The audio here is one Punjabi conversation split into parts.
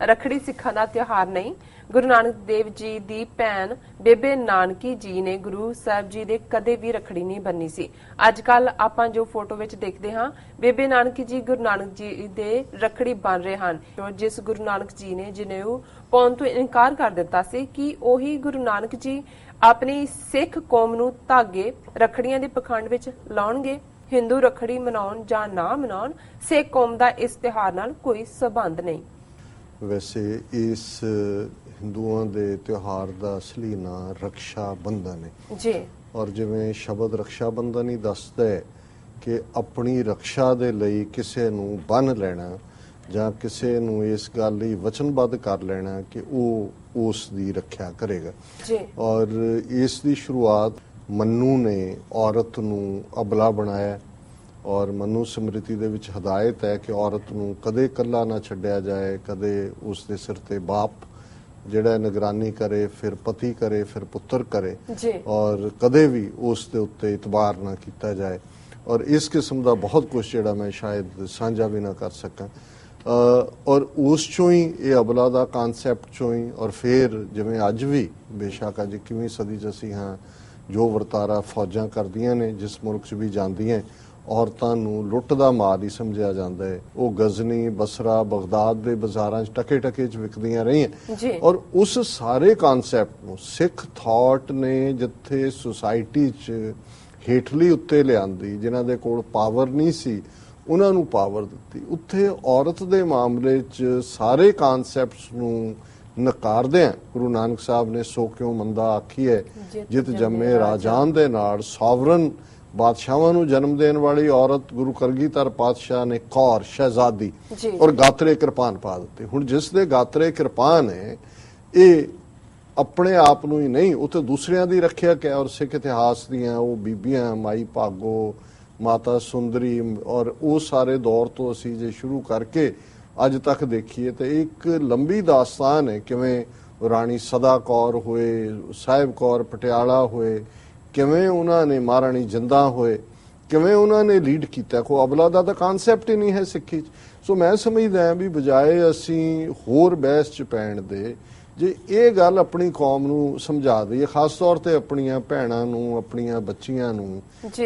ਰਖੜੀ ਸਿੱਖਾਂ ਦਾ ਤਿਉਹਾਰ ਨਹੀਂ। ਗੁਰੂ ਨਾਨਕ ਦੇਵ ਜੀ ਦੀ ਭੈਣ ਬੇਬੇ ਨਾਨਕੀ ਜੀ ਨੇ ਗੁਰੂ ਸਾਹਿਬ ਜੀ ਦੇ ਕਦੇ ਵੀ ਰਖੜੀ ਨਹੀਂ ਬੰਨੀ ਸੀ। ਅੱਜ ਕੱਲ ਆਪਾਂ ਜੋ ਫੋਟੋ ਵਿੱਚ ਦੇਖਦੇ ਹਾਂ, ਬੇਬੇ ਨਾਨਕੀ ਜੀ ਗੁਰੂ ਨਾਨਕ ਜੀ ਦੇ ਰਖੜੀ ਬਣ ਰਹੇ ਹਨ। ਜਿਸ ਗੁਰੂ ਨਾਨਕ ਜੀ ਨੇ ਜਨੇਊ ਪਾਉਣ ਤੋਂ ਇਨਕਾਰ ਕਰ ਦਿੱਤਾ ਸੀ ਕਿ ਉਹੀ ਗੁਰੂ ਨਾਨਕ ਜੀ ਆਪਣੀ ਸਿੱਖ ਕੌਮ ਨੂੰ ਧਾਗੇ ਰਖੜੀਆਂ ਦੇ ਪਖੰਡ ਵਿੱਚ ਲਾਉਣਗੇ। ਹਿੰਦੂ ਰਖੜੀ ਮਨਾਉਣ ਜਾਂ ਨਾ ਮਨਾਉਣ, ਸਿੱਖ ਕੌਮ ਦਾ ਇਸ ਤਿਉਹਾਰ ਨਾਲ ਕੋਈ ਸਬੰਧ ਨਹੀਂ। ਵੈਸੇ ਇਸ ਹਿੰਦੂਆਂ ਦੇ ਤਿਉਹਾਰ ਦਾ ਅਸਲੀ ਨਾਂ ਰਕਸ਼ਾ ਬੰਧਨ ਹੈ। ਜੀ। ਔਰ ਜਿਵੇਂ ਸ਼ਬਦ ਰਕਸ਼ਾ ਬੰਧਨ ਹੀ ਦੱਸਦਾ ਹੈ ਕਿ ਆਪਣੀ ਰੱਖਿਆ ਦੇ ਲਈ ਕਿਸੇ ਨੂੰ ਬੰਨ ਲੈਣਾ ਜਾਂ ਕਿਸੇ ਨੂੰ ਇਸ ਗੱਲ ਲਈ ਵਚਨਬੱਧ ਕਰ ਲੈਣਾ ਕਿ ਉਹ ਉਸ ਦੀ ਰੱਖਿਆ ਕਰੇਗਾ। ਜੀ। ਔਰ ਇਸ ਦੀ ਸ਼ੁਰੂਆਤ ਮੰਨੂ ਨੇ ਔਰਤ ਨੂੰ ਅਬਲਾ ਬਣਾਇਆ। ਔਰ ਮਨੂ ਸਮ੍ਰਿਤੀ ਦੇ ਵਿੱਚ ਹਦਾਇਤ ਹੈ ਕਿ ਔਰਤ ਨੂੰ ਕਦੇ ਇਕੱਲਾ ਨਾ ਛੱਡਿਆ ਜਾਏ ਕਦੇ ਉਸ ਦੇ ਸਿਰ ਤੇ ਬਾਪ ਜਿਹੜਾ ਨਿਗਰਾਨੀ ਕਰੇ ਫਿਰ ਪਤੀ ਕਰੇ ਫਿਰ ਪੁੱਤਰ ਕਰੇ ਔਰ ਕਦੇ ਵੀ ਉਸ ਦੇ ਉੱਤੇ ਇਤਬਾਰ ਨਾ ਕੀਤਾ ਜਾਏ। ਔਰ ਇਸ ਕਿਸਮ ਦਾ ਬਹੁਤ ਕੁਝ ਜਿਹੜਾ ਮੈਂ ਸ਼ਾਇਦ ਸਾਂਝਾ ਵੀ ਨਾ ਕਰ ਸਕਾਂ। ਔਰ ਉਸ ਚੋਂ ਹੀ ਇਹ ਅਬਲਾ ਦਾ ਕਨਸੈਪਟ ਚੋਂ ਹੀ ਔਰ ਫਿਰ ਜਿਵੇਂ ਅੱਜ ਵੀ ਬੇਸ਼ੱਕ ਅੱਜ ਕਿੰਨੀ ਸਦੀ ਚ ਅਸੀਂ ਹਾਂ ਜੋ ਵਰਤਾਰਾ ਫੌਜਾਂ ਕਰਦੀਆਂ ਨੇ ਜਿਸ ਮੁਲਕ 'ਚ ਵੀ ਜਾਂਦੀਆਂ ਔਰਤਾਂ ਨੂੰ ਲੁੱਟ ਦਾ ਮਾਲ ਹੀ ਸਮਝਿਆ ਜਾਂਦਾ ਹੈ। ਉਹ ਗਜ਼ਨੀ ਬਸਰਾ ਬਗਦਾਦ ਦੇ ਬਾਜ਼ਾਰਾਂ 'ਚ ਟਕੇ ਟਕੇ 'ਚ ਵਿਕਦੀਆਂ ਰਹੀਆਂ। ਔਰ ਉਸ ਸਾਰੇ ਕਨਸੈਪਟ ਨੂੰ ਸਿੱਖ ਥਾਟ ਨੇ ਜਿੱਥੇ ਸੁਸਾਇਟੀ 'ਚ ਹੇਠਲੀ ਉੱਤੇ ਲਿਆਂਦੀ ਜਿਨ੍ਹਾਂ ਦੇ ਕੋਲ ਪਾਵਰ ਨਹੀਂ ਸੀ ਉਹਨਾਂ ਨੂੰ ਪਾਵਰ ਦਿੱਤੀ। ਉੱਥੇ ਔਰਤ ਦੇ ਮਾਮਲੇ 'ਚ ਸਾਰੇ ਕਨਸੈਪਟਸ ਨੂੰ ਨਕਾਰਦਿਆਂ ਗੁਰੂ ਨਾਨਕ ਸਾਹਿਬ ਨੇ ਸੋ ਕਿਉ ਮੰਦਾ ਆਖੀ ਹੈ? ਜਿਤ ਜੰਮੇ ਰਾਜਾਨ ਦੇ ਨਾਲ ਸੋਵਰਨ ਬਾਦਸ਼ਾਹਾਂ ਨੂੰ ਜਨਮ ਦੇਣ ਵਾਲੀ ਔਰਤ ਗੁਰੂ ਕਲਗੀਧਰ ਪਾਤਸ਼ਾਹ ਨੇ ਕੌਰ ਸ਼ਹਿਜ਼ਾਦੀ। ਔਰ ਗਾਤਰੇ ਕਿਰਪਾਨ ਪਾ ਦਿੱਤੇ ਹੁਣ ਜਿਸ ਦੇ ਗਾਤਰੇ ਕਿਰਪਾਨ ਹੈ ਇਹ ਆਪਣੇ ਆਪ ਨੂੰ ਹੀ ਨਹੀਂ ਉਤੇ ਦੂਸਰਿਆਂ ਦੀ ਰੱਖਿਆ ਕਿ ਔਰ ਸਿੱਖ ਇਤਿਹਾਸ ਦੀਆਂ ਉਹ ਬੀਬੀਆਂ ਮਾਈ ਭਾਗੋ ਮਾਤਾ ਸੁੰਦਰੀ ਔਰ ਉਹ ਸਾਰੇ ਦੌਰ ਤੋਂ ਅਸੀਂ ਜੇ ਸ਼ੁਰੂ ਕਰਕੇ ਅੱਜ ਤੱਕ ਦੇਖੀਏ ਤੇ ਇੱਕ ਲੰਬੀ ਦਾਸਤਾਨ ਹੈ ਕਿਵੇਂ ਰਾਣੀ ਸਦਾ ਕੌਰ ਹੋਏ ਸਾਹਿਬ ਕੌਰ ਪਟਿਆਲਾ ਹੋਏ ਕਿਵੇਂ ਉਹਨਾਂ ਨੇ ਮਹਾਰਾਣੀ ਜਿੰਦਾ ਹੋਏ ਕਿਵੇਂ ਉਹਨਾਂ ਨੇ ਲੀਡ ਕੀਤਾ ਕੋ ਅਬਲਾ ਦਾ ਤਾਂ ਕਨਸੈਪਟ ਹੀ ਨਹੀਂ ਹੈ ਸਿੱਖੀ 'ਚ। ਸੋ ਮੈਂ ਸਮਝਦਾ ਹਾਂ ਵੀ ਬਜਾਏ ਅਸੀਂ ਹੋਰ ਬਹਿਸ 'ਚ ਪੈਣ ਦੇ ਜੇ ਇਹ ਗੱਲ ਆਪਣੀ ਕੌਮ ਨੂੰ ਸਮਝਾ ਦਈਏ ਖਾਸ ਤੌਰ ਤੇ ਆਪਣੀਆਂ ਭੈਣਾਂ ਨੂੰ ਆਪਣੀਆਂ ਬੱਚੀਆਂ ਨੂੰ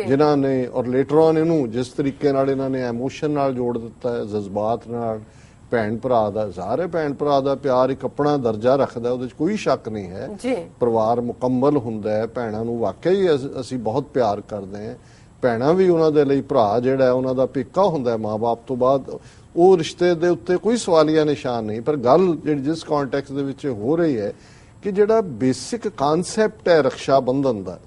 ਜਿਨ੍ਹਾਂ ਨੇ ਔਰ ਲੇਟਰ ਔਨ ਇਹਨੂੰ ਜਿਸ ਤਰੀਕੇ ਨਾਲ ਇਹਨਾਂ ਨੇ ਇਮੋਸ਼ਨ ਨਾਲ ਜੋੜ ਦਿੱਤਾ ਹੈ ਜਜ਼ਬਾਤ ਨਾਲ ਭੈਣ ਭਰਾ ਦਾ ਹੈ ਭੈਣ ਭਰਾ ਦਾ ਪਿਆਰ ਇੱਕ ਆਪਣਾ ਦਰਜਾ ਰੱਖਦਾ ਉਹਦੇ 'ਚ ਕੋਈ ਸ਼ੱਕ ਨਹੀਂ ਹੈ। ਜੀ। ਪਰਿਵਾਰ ਮੁਕੰਮਲ ਹੁੰਦਾ ਹੈ ਭੈਣਾਂ ਨੂੰ ਵਾਕਈ ਅਸ- ਅਸੀਂ ਬਹੁਤ ਪਿਆਰ ਕਰਦੇ ਹਾਂ। ਭੈਣਾਂ ਵੀ ਉਹਨਾਂ ਦੇ ਲਈ ਭਰਾ ਜਿਹੜਾ ਹੈ ਉਹਨਾਂ ਦਾ ਪਿੱਕਾ ਹੁੰਦਾ ਹੈ ਮਾਪੇ ਤੋਂ ਬਾਅਦ ਉਹ ਰਿਸ਼ਤੇ ਦੇ ਉੱਤੇ ਕੋਈ ਸਵਾਲੀਆ ਨਿਸ਼ਾਨ ਨਹੀਂ। ਪਰ ਗੱਲ ਜਿਹੜੀ ਜਿਸ ਕੰਟੈਕਸਟ ਦੇ ਵਿੱਚ ਹੋ ਰਹੀ ਹੈ ਕਿ ਜਿਹੜਾ ਬੇਸਿਕ ਕਨਸੈਪਟ ਹੈ ਰੱਖਿਆ ਬੰਧਨ ਦਾ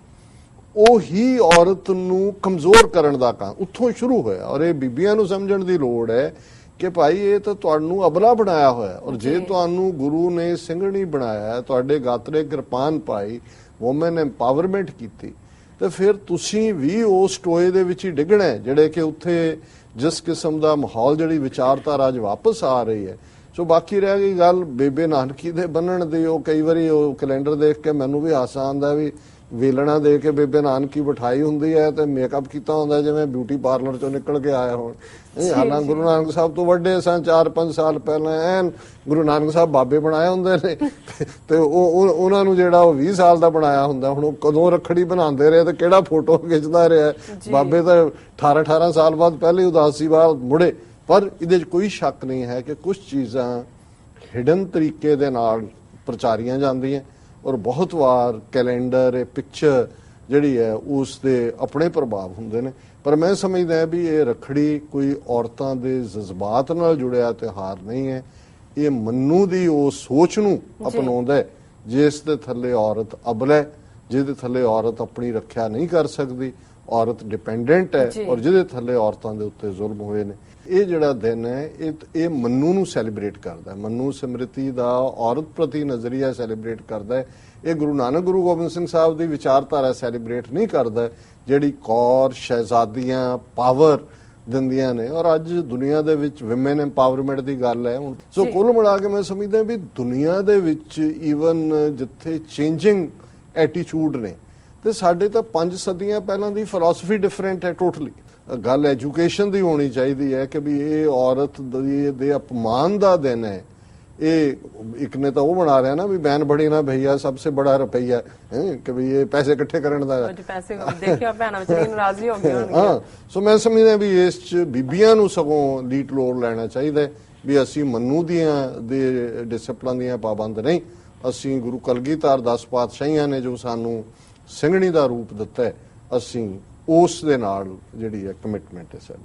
ਉਹ ਹੀ ਔਰਤ ਨੂੰ ਕਮਜ਼ੋਰ ਕਰਨ ਦਾ ਕੰਮ ਉੱਥੋਂ ਸ਼ੁਰੂ ਹੋਇਆ। ਔਰ ਇਹ ਬੀਬੀਆਂ ਨੂੰ ਸਮਝਣ ਦੀ ਲੋੜ ਹੈ ਕਿ ਭਾਈ ਇਹ ਤਾਂ ਤੁਹਾਨੂੰ ਅਬਲਾ ਬਣਾਇਆ ਹੋਇਆ ਔਰ ਜੇ। ਤੁਹਾਨੂੰ ਗੁਰੂ ਨੇ ਸਿੰਘਣੀ ਬਣਾਇਆ ਤੁਹਾਡੇ ਗਾਤਰੇ ਕਿਰਪਾਨ ਪਾਈ ਔਮਨ ਐਮਪਾਵਰਮੈਂਟ ਕੀਤੀ ਤੇ ਫਿਰ ਤੁਸੀਂ ਵੀ ਉਸ ਟੋਏ ਦੇ ਵਿੱਚ ਹੀ ਡਿੱਗਣਾ ਹੈ, ਜਿਹੜੇ ਕਿ ਉੱਥੇ ਜਿਸ ਕਿਸਮ ਦਾ ਮਾਹੌਲ ਜਿਹੜੀ ਵਿਚਾਰਧਾਰਾ ਅੱਜ ਵਾਪਸ ਆ ਰਹੀ ਹੈ। ਸੋ ਬਾਕੀ ਰਹਿ ਗਈ ਗੱਲ ਬੇਬੇ ਨਾਨਕੀ ਦੇ ਬੰਨਣ ਦੀ। ਉਹ ਕਈ ਵਾਰੀ ਉਹ ਕੈਲੰਡਰ ਦੇਖ ਕੇ ਮੈਨੂੰ ਵੀ ਹਾਸਾ ਆਉਂਦਾ ਵੀ ਵੇਲਣਾ ਦੇ ਕੇ ਬੇਬੇ ਨਾਨਕੀ ਬਿਠਾਈ ਹੁੰਦੀ ਹੈ ਤੇ ਮੇਕਅਪ ਕੀਤਾ ਹੁੰਦਾ ਜਿਵੇਂ ਬਿਊਟੀ ਪਾਰਲਰ ਚੋਂ ਨਿਕਲ ਕੇ ਆਇਆ ਹੋਣ। ਇਹ ਹਾਲਾਂ ਗੁਰੂ ਨਾਨਕ ਸਾਹਿਬ ਤੋਂ ਵੱਡੇ ਸਨ 4-5 ਸਾਲ ਪਹਿਲਾਂ ਐਨ ਗੁਰੂ ਨਾਨਕ ਸਾਹਿਬ ਬਾਬੇ ਬਣਾਏ ਹੁੰਦੇ ਨੇ। ਤੇ ਉਹ ਉਹ- ਉਹਨਾਂ ਨੂੰ ਜਿਹੜਾ ਉਹ 20 ਸਾਲ ਦਾ ਬਣਾਇਆ ਹੁੰਦਾ ਹੁਣ ਉਹ ਕਦੋਂ ਰੱਖੜੀ ਬਣਾਉਂਦੇ ਰਹੇ ਤੇ ਕਿਹੜਾ ਫੋਟੋ ਖਿੱਚਦਾ ਰਿਹਾ। ਬਾਬੇ ਤਾਂ 18-18 ਸਾਲ ਬਾਅਦ ਪਹਿਲੇ ਉਦਾਸੀ ਬਾਅਦ ਮੁੜੇ ਪਰ ਇਹਦੇ 'ਚ ਕੋਈ ਸ਼ੱਕ ਨਹੀਂ ਹੈ ਕਿ ਕੁਝ ਚੀਜ਼ਾਂ ਹਿਡਨ ਤਰੀਕੇ ਦੇ ਨਾਲ ਪ੍ਰਚਾਰੀਆਂ ਜਾਂਦੀਆਂ। ਔਰ ਬਹੁਤ ਵਾਰ ਕੈਲੰਡਰ ਇਹ ਪਿਕਚਰ ਜਿਹੜੀ ਹੈ ਉਸ ਦੇ ਆਪਣੇ ਪ੍ਰਭਾਵ ਹੁੰਦੇ ਨੇ। ਪਰ ਮੈਂ ਸਮਝਦਾ ਹਾਂ ਵੀ ਇਹ ਰਖੜੀ ਕੋਈ ਔਰਤਾਂ ਦੇ ਜਜ਼ਬਾਤ ਨਾਲ ਜੁੜਿਆ ਤਿਉਹਾਰ ਨਹੀਂ ਹੈ। ਇਹ ਮੰਨੂ ਦੀ ਉਹ ਸੋਚ ਨੂੰ ਅਪਣਾਉਂਦਾ ਹੈ ਜਿਸ ਦੇ ਥੱਲੇ ਔਰਤ ਅਬਲਾ ਹੈ ਜਿਹਦੇ ਥੱਲੇ ਔਰਤ ਆਪਣੀ ਰੱਖਿਆ ਨਹੀਂ ਕਰ ਸਕਦੀ। ਔਰਤ ਡਿਪੈਂਡੈਂਟ ਹੈ। ਔਰ ਜਿਹਦੇ ਥੱਲੇ ਔਰਤਾਂ ਦੇ ਉੱਤੇ ਜ਼ੁਲਮ ਹੋਏ ਨੇ। ਇਹ ਜਿਹੜਾ ਦਿਨ ਹੈ ਇਹ ਇਹ ਮੰਨੂ ਨੂੰ ਸੈਲੀਬ੍ਰੇਟ ਕਰਦਾ ਹੈ। ਮੰਨੂ ਸਮ੍ਰਿਤੀ ਦਾ ਔਰਤ ਪ੍ਰਤੀ ਨਜ਼ਰੀਆ ਸੈਲੀਬ੍ਰੇਟ ਕਰਦਾ ਹੈ। ਇਹ ਗੁਰੂ ਨਾਨਕ ਗੁਰੂ ਗੋਬਿੰਦ ਸਿੰਘ ਸਾਹਿਬ ਦੀ ਵਿਚਾਰਧਾਰਾ ਸੈਲੀਬ੍ਰੇਟ ਨਹੀਂ ਕਰਦਾ ਜਿਹੜੀ ਕੌਰ ਸ਼ਹਿਜ਼ਾਦੀਆਂ ਪਾਵਰ ਦਿੰਦੀਆਂ ਨੇ। ਔਰ ਅੱਜ ਦੁਨੀਆ ਦੇ ਵਿੱਚ ਔਮਨ ਐਮਪਾਵਰਮੈਂਟ ਦੀ ਗੱਲ ਹੈ। ਸੋ। ਕੁੱਲ ਮਿਲਾ ਕੇ ਮੈਂ ਸਮਝਦਾ ਵੀ ਦੁਨੀਆ ਦੇ ਵਿੱਚ ਈਵਨ ਜਿੱਥੇ ਚੇਂਜਿੰਗ ਐਟੀਟਿਊਡ ਨੇ ਤੇ ਸਾਡੇ ਤਾਂ ਪੰਜ ਸਦੀਆਂ ਪਹਿਲਾਂ ਦੀ ਫਿਲਾਸਫੀ ਡਿਫਰੈਂਟ ਹੈ ਟੋਟਲੀ ਗੱਲ ਐਜੂਕੇਸ਼ਨ ਦੀ ਹੋਣੀ ਚਾਹੀਦੀ ਹੈ ਕਿ ਵੀ ਇਹ ਔਰਤ ਦੀ ਅਪਮਾਨ ਦਾ ਦਿਨ ਹੈ। ਇਹ ਇੱਕ ਨੇ ਤਾਂ ਉਹ ਬਣਾ ਰਿਹਾ ਨਾ ਵੀ ਬੈਨ ਬੜੀ ਨਾ ਭਈਆ ਸਭ ਸੇ ਬੜਾ ਰੁਪਈਆ। ਹੈ ਕਿ ਵੀ ਇਹ ਪੈਸੇ ਇਕੱਠੇ ਕਰਨ ਦਾ। ਅੱਜ ਪੈਸੇ ਦੇਖਿਆ ਭੈਣਾਂ ਵਿਚਾਰੀ ਨਾਰਾਜ਼ੀ ਹੋ ਗਈਆਂ ਹੋਣਗੀਆਂ। ਹਾਂ ਸੋ ਮੈਂ ਸਮਝਦਾ ਵੀ ਇਸ ਚ ਬੀਬੀਆਂ ਨੂੰ ਸਗੋਂ ਲੀਡ ਲੋਡ ਲੈਣਾ ਚਾਹੀਦਾ ਵੀ ਅਸੀਂ ਮੰਨੂ ਦੀਆਂ ਦੇ ਡਿਸਪਲਨ ਦੀਆਂ ਪਾਬੰਦ ਨਹੀਂ। ਅਸੀਂ ਗੁਰੂ ਕਲਗੀਧਰ ਦਸ ਪਾਤਸ਼ਾਹੀਆਂ ਨੇ ਜੋ ਸਾਨੂੰ ਸਿੰਘਣੀ ਦਾ ਰੂਪ ਦਿੱਤਾ ਅਸੀਂ ਉਸ ਦੇ ਨਾਲ ਜਿਹੜੀ ਹੈ ਕਮਿਟਮੈਂਟ ਹੈ ਸਾਡੀ।